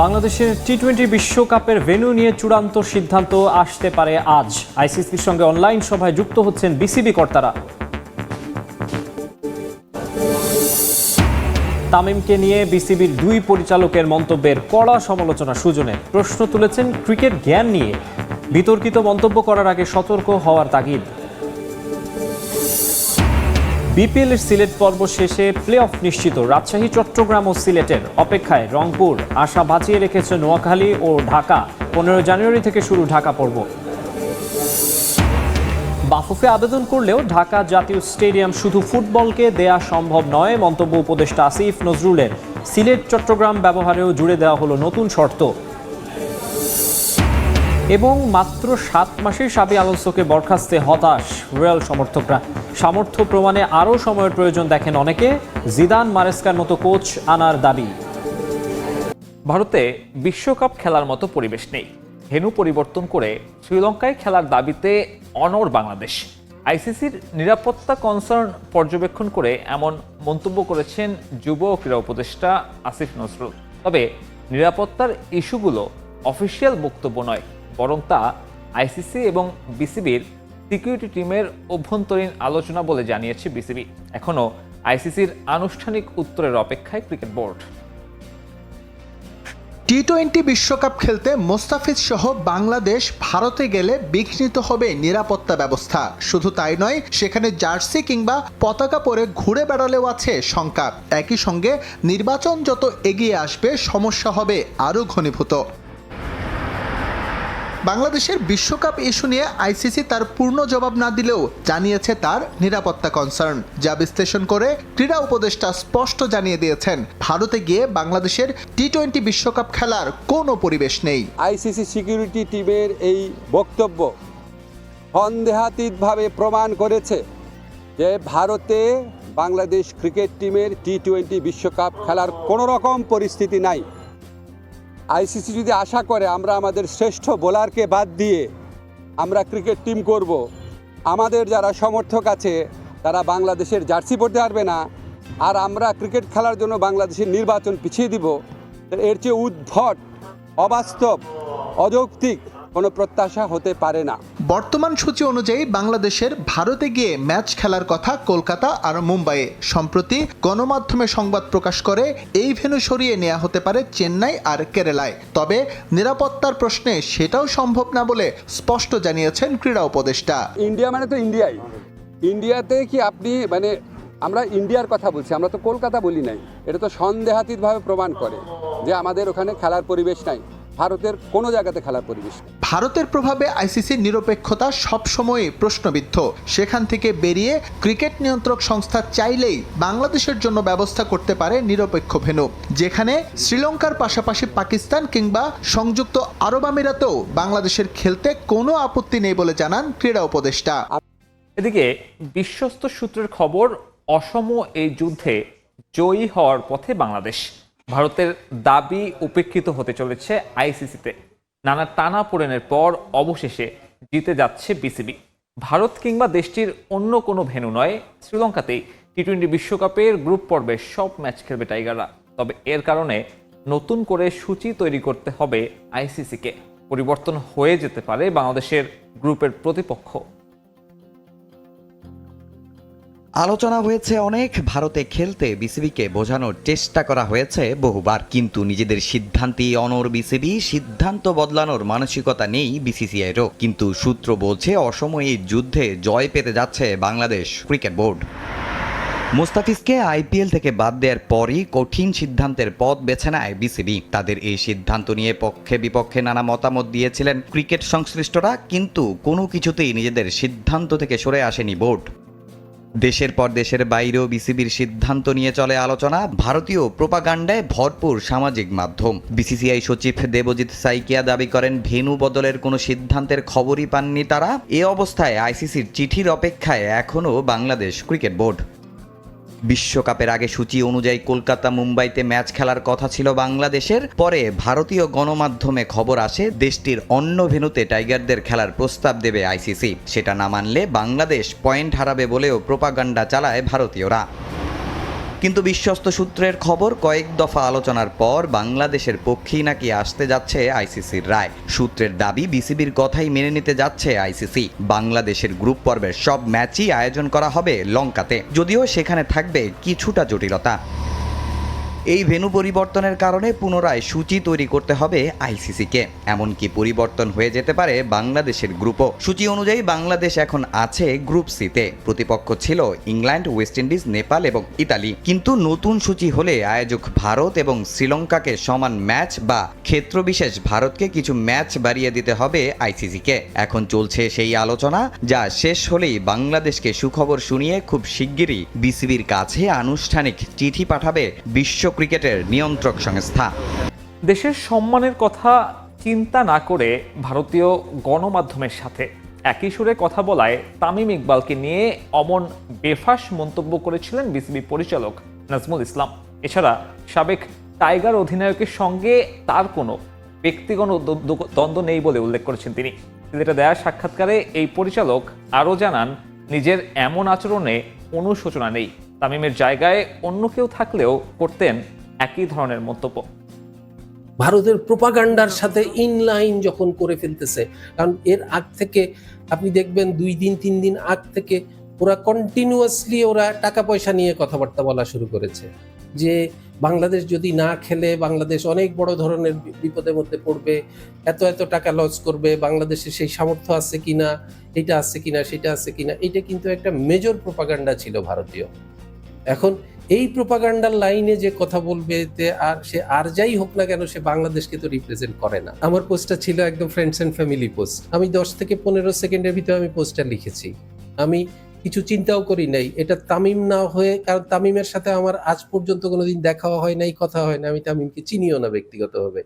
বাংলাদেশের T twenty বিশ্বকাপের venue নিয়ে চূড়ান্ত সিদ্ধান্ত আসতে পারে আজ। আইসিসির সঙ্গে অনলাইন সভায় যুক্ত হচ্ছেন বিসিবি কর্তারা। তামিমকে নিয়ে বিসিবির দুই পরিচালকের মন্তব্যের কড়া সমালোচনা সুজনে প্রশ্ন তুলেছেন ক্রিকেট জ্ঞান নিয়ে। বিতর্কিত মন্তব্য করার আগে সতর্ক হওয়ার তাগিদ। বিপিএল এর সিলেট পর্ব শেষে প্লে অফ নিশ্চিত। রাজশাহী, চট্টগ্রাম ও সিলেটের অপেক্ষায় রংপুর আশা বাঁচিয়ে রেখেছে নোয়াখালী ও ঢাকা। পনেরো জানুয়ারি থেকে শুরু ঢাকা পর্ব। বাফুফে আবেদন করলেও ঢাকা জাতীয় স্টেডিয়াম শুধু ফুটবলকে দেয়া সম্ভব নয়, মন্তব্য উপদেষ্টা আসিফ নজরুলের। সিলেট, চট্টগ্রাম ব্যবহারেও জুড়ে দেওয়া হলো নতুন শর্ত। এবং মাত্র সাত মাসে সাবি আলোনসোকে বরখাস্তে হতাশ। রয়্যাল সমর্থকরা সামর্থ্য প্রমাণে আরও সময়ের প্রয়োজন দেখেন অনেকে। জিদান মারেস্কার মতো কোচ আনার দাবি। ভারতে বিশ্বকাপ খেলার মতো পরিবেশ নেই। হেনু পরিবর্তন করে শ্রীলঙ্কায় খেলার দাবিতে অনর বাংলাদেশ। আইসিসির নিরাপত্তা কনসার্ন পর্যবেক্ষণ করে এমন মন্তব্য করেছেন যুব ক্রীড়া উপদেষ্টা আসিফ নজরুল। তবে নিরাপত্তার ইস্যুগুলো অফিসিয়াল বক্তব্য নয়। বরং তা আইসিসি এবং বিসিবির সিকিউরিটি টিমের অভ্যন্তরীণ আলোচনা বলে জানিয়েছে বিসিবি। এখনও আইসিসির আনুষ্ঠানিক উত্তরের অপেক্ষায় ক্রিকেট বোর্ড। টি টোয়েন্টি বিশ্বকাপ খেলতে মোস্তাফিজ সহ বাংলাদেশ ভারতে গেলে বিঘ্নিত হবে নিরাপত্তা ব্যবস্থা। শুধু তাই নয়, সেখানে জার্সি কিংবা পতাকা পরে ঘুরে বেড়ালেও আছে শঙ্কা। একই সঙ্গে নির্বাচন যত এগিয়ে আসবে, সমস্যা হবে আরও ঘনীভূত। বাংলাদেশের বিশ্বকাপ ইস্যু নিয়ে আইসিসি তার পূর্ণ জবাব না দিলেও জানিয়েছে তার নিরাপত্তা কনসার্ন, যা বিশ্লেষণ করে ক্রীড়া উপদেষ্টা স্পষ্ট জানিয়ে দিয়েছেন, ভারতে গিয়ে বাংলাদেশের টি টোয়েন্টি বিশ্বকাপ খেলার কোনো পরিবেশ নেই। আইসিসি সিকিউরিটি টিমের এই বক্তব্য সন্দেহাতীতভাবে প্রমাণ করেছে যে ভারতে বাংলাদেশ ক্রিকেট টিমের টি টোয়েন্টি বিশ্বকাপ খেলার কোনো রকম পরিস্থিতি নাই। আইসিসি যদি আশা করে আমরা আমাদের শ্রেষ্ঠ বোলারকে বাদ দিয়ে আমরা ক্রিকেট টিম করব, আমাদের যারা সমর্থক আছে, তারা বাংলাদেশের জার্সি পড়তে পারবে না, আর আমরা ক্রিকেট খেলার জন্য বাংলাদেশের নির্বাচন পিছিয়ে দিব, এর চেয়ে উদ্ভট, অবাস্তব, অযৌক্তিক কোনো প্রত্যাশা হতে পারে না। বর্তমান সূচি অনুযায়ী বাংলাদেশের ভারতে গিয়ে ম্যাচ খেলার কথা কলকাতা আর মুম্বাইয়ে। সম্প্রতি গণমাধ্যমে সংবাদ প্রকাশ করে এই ভেন্যু সরিয়ে নেওয়া হতে পারে চেন্নাই আর কেরালায়। তবে নিরাপত্তার প্রশ্নে সেটাও সম্ভব না বলে স্পষ্ট জানিয়েছেন ক্রীড়া উপদেষ্টা। ইন্ডিয়া মানে তো ইন্ডিয়াই। ইন্ডিয়াতে কি আপনি মানে আমরা ইন্ডিয়ার কথা বলছি আমরা তো কলকাতা বলি নাই। এটা তো সন্দেহাতীতভাবে প্রমাণ করে যে আমাদের ওখানে খেলার পরিবেশ নাই। ভারতের কোনো জায়গাতে খেলার পরিবেশ নেই। ভারতের প্রভাবে আইসিসির নিরপেক্ষতা সবসময়ই প্রশ্নবিদ্ধ। সেখান থেকে বেরিয়ে ক্রিকেট নিয়ন্ত্রক সংস্থা চাইলেই বাংলাদেশের জন্য ব্যবস্থা করতে পারে নিরপেক্ষ ভেনু যেখানে শ্রীলঙ্কার পাশাপাশি পাকিস্তান কিংবা সংযুক্ত আরব আমিরাতেও বাংলাদেশের খেলতে কোনো আপত্তি নেই বলে জানান ক্রীড়া উপদেষ্টা। এদিকে বিশ্বস্ত সূত্রের খবর, অসম এই যুদ্ধে জয়ী হওয়ার পথে বাংলাদেশ। ভারতের দাবি উপেক্ষিত হতে চলেছে আইসিসিতে। নানা টানা পোড়েনের পর অবশেষে জিতে যাচ্ছে বিসিবি। ভারত কিংবা দেশটির অন্য কোনো ভেন্যু নয়, শ্রীলঙ্কাতেই টি টোয়েন্টি বিশ্বকাপের গ্রুপ পর্বে সব ম্যাচ খেলবে টাইগাররা। তবে এর কারণে নতুন করে সূচি তৈরি করতে হবে আইসিসিকে। পরিবর্তন হয়ে যেতে পারে বাংলাদেশের গ্রুপের প্রতিপক্ষ। আলোচনা হয়েছে অনেক, ভারতে খেলতে বিসিবিকে বোঝানোর চেষ্টা করা হয়েছে বহুবার, কিন্তু নিজেদের সিদ্ধান্তেই অনর বিসিবি সিদ্ধান্ত বদলানোর মানসিকতা নেই বিসিসিআইরও। কিন্তু সূত্র বলছে অসময়ে যুদ্ধে জয় পেতে যাচ্ছে বাংলাদেশ ক্রিকেট বোর্ড। মুস্তাফিজকে আইপিএল থেকে বাদ দেওয়ার পরই কঠিন সিদ্ধান্তের পথ বেছে নেয় বিসিবি। তাদের এই সিদ্ধান্ত নিয়ে পক্ষে বিপক্ষে নানা মতামত দিয়েছিলেন ক্রিকেট সংশ্লিষ্টরা, কিন্তু কোনো কিছুতেই নিজেদের সিদ্ধান্ত থেকে সরে আসেনি বোর্ড। দেশের পর দেশের বাইরেও বিসিবির সিদ্ধান্ত নিয়ে চলে আলোচনা, ভারতীয় প্রোপাগান্ডায় ভরপুর সামাজিক মাধ্যম। বিসিসিআই সচিব দেবজিৎ সাইকিয়া দাবি করেন, ভেনু বদলের কোনো সিদ্ধান্তের খবরই পাননি তারা। এ অবস্থায় আইসিসির চিঠির অপেক্ষায় এখনও বাংলাদেশ ক্রিকেট বোর্ড। বিশ্বকাপের আগে সূচি অনুযায়ী কলকাতা মুম্বাইতে ম্যাচ খেলার কথা ছিল বাংলাদেশের। পরে ভারতীয় গণমাধ্যমে খবর আসে, দেশটির অন্য ভেনুতে টাইগারদের খেলার প্রস্তাব দেবে আইসিসি। সেটা না মানলে বাংলাদেশ পয়েন্ট হারাবে বলেও প্রোপাগান্ডা চালায় ভারতীয়রা। কিন্তু বিশ্বস্ত সূত্রের খবর, কয়েক দফা আলোচনার পর বাংলাদেশের পক্ষেই নাকি আসতে যাচ্ছে আইসিসির রায়। সূত্রের দাবি, বিসিবির কথাই মেনে নিতে যাচ্ছে আইসিসি। বাংলাদেশের গ্রুপ পর্বের সব ম্যাচই আয়োজন করা হবে লঙ্কাতে। যদিও সেখানে থাকবে কিছুটা জটিলতা। এই ভেন্যু পরিবর্তনের কারণে পুনরায় সূচি তৈরি করতে হবে আইসিসিকে। এমনকি পরিবর্তন হয়ে যেতে পারে বাংলাদেশের গ্রুপও। সূচি অনুযায়ী বাংলাদেশ এখন আছে গ্রুপ সিতে। প্রতিপক্ষ ছিল ইংল্যান্ড, ওয়েস্ট ইন্ডিজ, নেপাল এবং ইতালি। কিন্তু নতুন সূচি হলে আয়োজক ভারত এবং শ্রীলঙ্কাকে সমান ম্যাচ বা ক্ষেত্রবিশেষ ভারতকে কিছু ম্যাচ বাড়িয়ে দিতে হবে আইসিসিকে। এখন চলছে সেই আলোচনা, যা শেষ হলেই বাংলাদেশকে সুখবর শুনিয়ে খুব শিগগিরই বিসিবির কাছে আনুষ্ঠানিক চিঠি পাঠাবে বিশ্ব ক্রিকেটের নিয়ন্ত্রক সংস্থা। দেশের সম্মানের কথা চিন্তা না করে ভারতীয় গণমাধ্যমের সাথে একই সুরে কথা বলায় তামিম ইকবালকে নিয়ে অমন বেফাস মন্তব্য করেছিলেন বিসিবি পরিচালক নাজমুল ইসলাম। এছাড়া সাবেক টাইগার অধিনায়কের সঙ্গে তার কোনো ব্যক্তিগত দ্বন্দ্ব নেই বলে উল্লেখ করেছেন তিনি। সিলেটে দেয়া সাক্ষাৎকারে এই পরিচালক আরও জানান, নিজের এমন আচরণে অনুশোচনা নেই। তামিমের জায়গায় অন্য কেউ থাকলেও করতেন একই ধরনের মন্তব্য। ভারতের প্রোপাগান্ডার সাথে ইনলাইন যখন করে ফেলতেছে, কারণ এর আগ থেকে আপনি দেখবেন দুই দিন, তিন দিন আগ থেকে ওরা কন্টিনিউয়াসলি ওরা টাকা পয়সা নিয়ে কথাবার্তা বলা শুরু করেছে। যে বাংলাদেশ যদি না খেলে, বাংলাদেশ অনেক বড় ধরনের বিপদের মধ্যে পড়বে, এত এত টাকা লস করবে বাংলাদেশের সেই সামর্থ্য আছে কিনা, এটা আছে কিনা, সেটা আছে কিনা, এটা কিন্তু একটা মেজর প্রোপাগান্ডা ছিল ভারতীয়। এখন এই প্রোপাগান্ডার লাইনে যে কথা বলবে যে আর সে আর যাই হোক না কেন সে বাংলাদেশকে তো রিপ্রেজেন্ট করে না। আমার পোস্টটা ছিল একদম ফ্রেন্ডস অ্যান্ড ফ্যামিলি পোস্ট আমি দশ থেকে পনেরো সেকেন্ডের ভিতরে আমি পোস্টটা লিখেছি। আমি কিছু চিন্তাও করি নাই। এটা তামিম না হয়ে, কারণ তামিমের সাথে আমার আজ পর্যন্ত কোনোদিন দেখা হয় নাই, কথা হয় না আমি তামিমকে চিনিও না ব্যক্তিগতভাবে।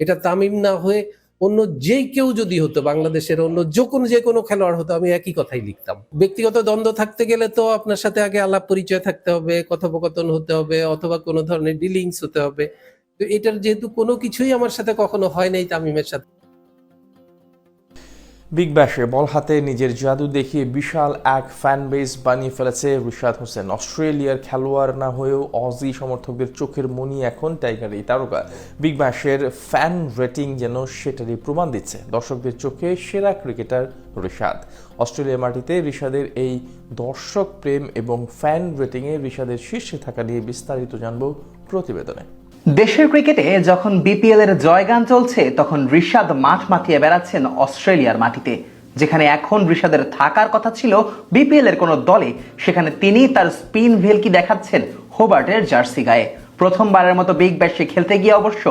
এটা তামিম না হয়ে অন্য যে কেউ যদি হতো, বাংলাদেশের অন্য যে কোনো যে কোনো খেলোয়াড় হতো, আমি একই কথাই লিখতাম। ব্যক্তিগত দ্বন্দ্ব থাকতে গেলে তো আপনার সাথে আগে আলাপ পরিচয় থাকতে হবে, কথোপকথন হতে হবে, অথবা কোনো ধরনের ডিলিংস হতে হবে। তো এটার যেহেতু কোনো কিছুই আমার সাথে কখনো হয় নাই তামিমের সাথে। বিগ ব্যাশে বল হাতে নিজের জাদু দেখিয়ে বিশাল এক ফ্যান বেস বানিয়ে ফেলেছে রিশাদ হোসেন। অস্ট্রেলিয়ার খেলোয়াড় না হয়েও অজি সমর্থকদের চোখের মনি এখন টাইগার এই তারকা। বিগ ব্যাশের ফ্যান রেটিং যেন সেটারই প্রমাণ দিচ্ছে। দর্শকদের চোখে সেরা ক্রিকেটার রিশাদ। অস্ট্রেলিয়া মাটিতে রিশাদের এই দর্শক প্রেম এবং ফ্যান রেটিংয়ে রিশাদের শীর্ষে থাকা নিয়ে বিস্তারিত জানব প্রতিবেদনে। দেশের ক্রিকেটে যখন বিপিএল এর জয়গান চলছে, তখন ঋষাদ মাঠ মাতিয়ে বেড়াচ্ছেন অস্ট্রেলিয়ার মাটিতে। যেখানে এখন ঋষাদের থাকার কথা ছিল বিপিএল এর কোনো দলে, সেখানে তিনি তার স্পিন ভেলকি দেখাচ্ছেন হোবার্টের জার্সি গায়ে। প্রথমবারের মতো বিগ ব্যাশে খেলতে গিয়ে অবশ্য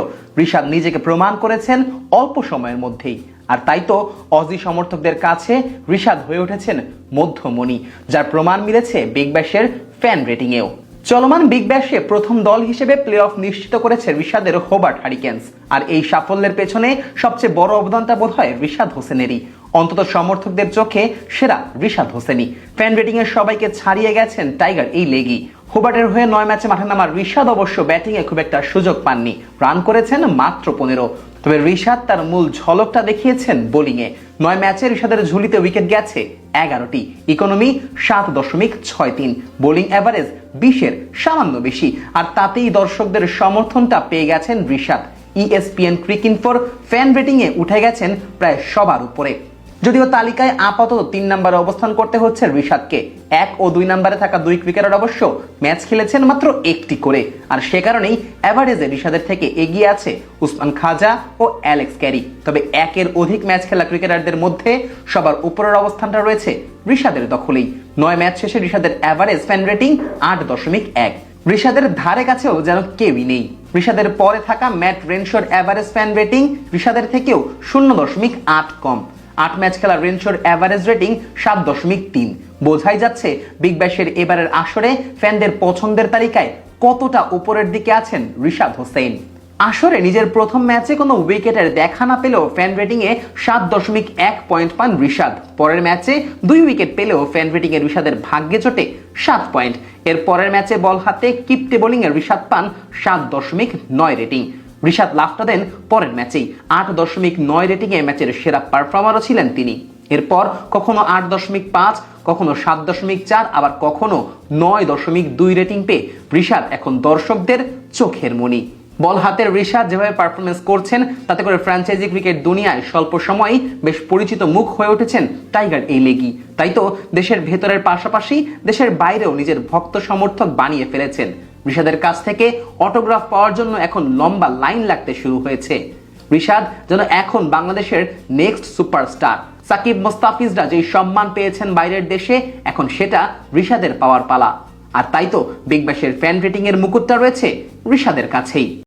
ঋষাদ নিজেকে প্রমাণ করেছেন অল্প সময়ের মধ্যেই। আর তাই তো অজি সমর্থকদের কাছে ঋষাদ হয়ে উঠেছেন মধ্যমণি, যার প্রমাণ মিলেছে বিগ ব্যাশের ফ্যান রেটিংয়েও। চলমান বিগ ব্যাশে প্রথম দল হিসেবে প্লে অফ নিশ্চিত করেছে রিশাদের হোবার্ট হারিকেন্স আর এই সাফল্যের পেছনে সবচেয়ে বড় অবদানটা বোধ হয় রিশাদ হোসেনেরই। অন্তত সমর্থকদের চোখে সেরা রিশাদ হোসেনই। ফ্যান রেটিং এর সবাইকে ছাড়িয়ে গেছেন টাইগার এই লেগই হোবার্টের হয়ে নয় ম্যাচে মাঠে নামার রিশাদ অবশ্য ব্যাটিংয়ে খুব একটা সুযোগ পাননি। রান করেছেন মাত্র পনেরো। তবে রিশাদ তার মূল ঝলকটা দেখিয়েছেন বোলিংয়ে নয় ম্যাচে রিশাদের ঝুলিতে উইকেট গেছে এগারোটি। ইকোনমি সাত দশমিক ছয় তিন। বোলিং অ্যাভারেজ বিশের সামান্য বেশি। আর তাতেই দর্শকদের সমর্থনটা পেয়ে গেছেন E ইএসপিএন ক্রিক ইনফোর ফ্যান রেটিংয়ে উঠে গেছেন প্রায় সবার উপরে। যদিও তালিকায় আপাতত তিন নম্বরে অবস্থান করতে হচ্ছে রিশাদকে। এক ও দুই নম্বরে থাকা দুই ক্রিকেটার অবশ্য ম্যাচ খেলেছেন মাত্র একটি করে। আর সে কারণেই অ্যাভারেজে রিশাদের থেকে এগিয়ে আছে উসমান খাজা ও অ্যালেক্স ক্যারি তবে একের অধিক ম্যাচ খেলা ক্রিকেটারদের মধ্যে সবার উপরের অবস্থানটা রয়েছে রিশাদের দখলেই। নয় ম্যাচ শেষে রিশাদের অ্যাভারেজ ফ্যান রেটিং আট দশমিক এক। ঋষাদের ধারে কাছেও যেন কেউই নেই। ঋষাদের পরে থাকা ম্যাট রেনশোর অ্যাভারেজ ফ্যান রেটিং ঋষাদের থেকেও শূন্য দশমিক আট কম। আট ম্যাচ খেলা রেনশোর অ্যাভারেজ রেটিং সাত দশমিক তিন। বোঝাই যাচ্ছে বিগ ব্যাশের এবারের আসরে ফ্যানদের পছন্দের তালিকায় কতটা উপরের দিকে আছেন ঋষাদ হোসেন। আসরে নিজের প্রথম ম্যাচে কোনো উইকেটের দেখা না পেলেও ফ্যান রেটিংয়ে সাত দশমিক এক পয়েন্ট পান ঋষাদ পরের ম্যাচে দুই উইকেট পেলেও ফ্যান রেটিংয়ে ঋষাদের ভাগ্যে চটে সাত পয়েন্ট। এর পরের ম্যাচে বল হাতে কিপটে বোলিংয়ে ঋষাদ পান সাত দশমিক নয় রেটিং ঋষাদ লাফটা দেন পরের ম্যাচেই। আট দশমিক নয় রেটিংয়ে ম্যাচের সেরা পারফর্মারও ছিলেন তিনি। এরপর কখনো আট দশমিক পাঁচ, কখনো সাত দশমিক চার, আবার কখনো নয় দশমিক দুই রেটিং পেয়ে ঋষাদ এখন দর্শকদের চোখের মনি। বল হাতের ঋষাদ যেভাবে পারফরমেন্স করছেন, তাতে করে ফ্র্যাঞ্চাইজি ক্রিকেট দুনিয়ায় স্বল্প সময়েই বেশ পরিচিত মুখ হয়ে উঠেছেন টাইগার এই লেগি তাই তো দেশের ভেতরের পাশাপাশি দেশের বাইরেও নিজের ভক্ত সমর্থক বানিয়ে ফেলেছেন। ঋষাদের কাছ থেকে অটোগ্রাফ পাওয়ার জন্য এখন লম্বা লাইন লাগতে শুরু হয়েছে। ঋষাদ যেন এখন বাংলাদেশের নেক্সট সুপারস্টার সাকিব মোস্তাফিজরা যেই সম্মান পেয়েছেন বাইরের দেশে, এখন সেটা ঋষাদের পাওয়ার পালা। আর তাই তো বিগ ব্যাশের ফ্যান রেটিং এর মুকুটটা রয়েছে ঋষাদের কাছেই।